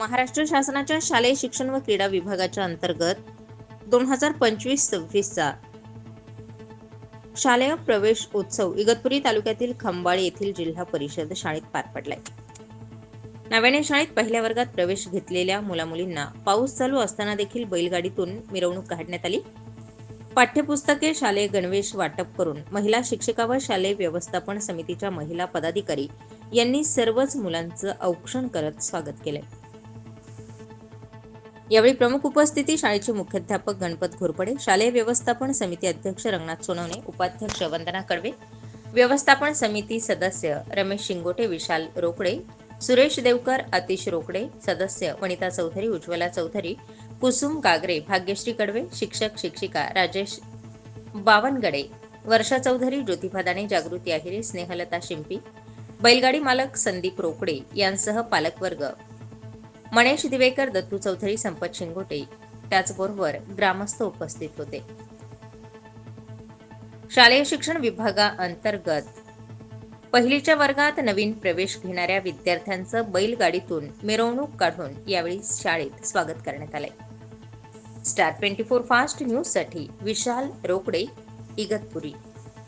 महाराष्ट्र शासनाच्या शालेय शिक्षण व क्रीडा विभागाच्या अंतर्गत दोन हजार पंचवीस सव्वीसचा शालेय प्रवेश उत्सव इगतपुरी तालुक्यातील खंबाळी येथील जिल्हा परिषद शाळेत पार पडलाय. नव्याने शाळेत पहिल्या वर्गात प्रवेश घेतलेल्या मुलामुलींना पाऊस चालू असताना देखील बैलगाडीतून मिरवणूक काढण्यात आली. पाठ्यपुस्तके शालेय गणवेश वाटप करून महिला शिक्षिका व शालेय व्यवस्थापन समितीच्या महिला पदाधिकारी यांनी सर्वच मुलांचं औक्षण करत स्वागत केलंय. यावेळी प्रमुख उपस्थिती शाळेचे मुख्याध्यापक गणपत घोरपडे शालेय व्यवस्थापन समिती अध्यक्ष रंगनाथ सोनवणे उपाध्यक्ष वंदना कडवे व्यवस्थापन समिती सदस्य रमेश शिंगोटे विशाल रोकडे सुरेश देवकर आतिश रोकडे सदस्य वनिता चौधरी उज्ज्वला चौधरी कुसुम गागरे भाग्यश्री कडवे शिक्षक शिक्षिका राजेश बावनगडे वर्षा चौधरी ज्योतिभा दाने जागृती आहिरे स्नेहलता शिंपी बैलगाडी मालक संदीप रोकडे यांसह पालकवर्ग मणेश दिवेकर दत्तू चौधरी संपत शिंगोटे त्याचबरोबर ग्रामस्थ उपस्थित होते. शालेय शिक्षण विभागाअंतर्गत पहिलीच्या वर्गात नवीन प्रवेश घेणाऱ्या विद्यार्थ्यांचं बैलगाडीतून मिरवणूक काढून यावेळी शाळेत स्वागत करण्यात आले स्टार ट्वेंटी फोर फास्ट न्यूजसाठी विशाल रोकडे इगतपुरी.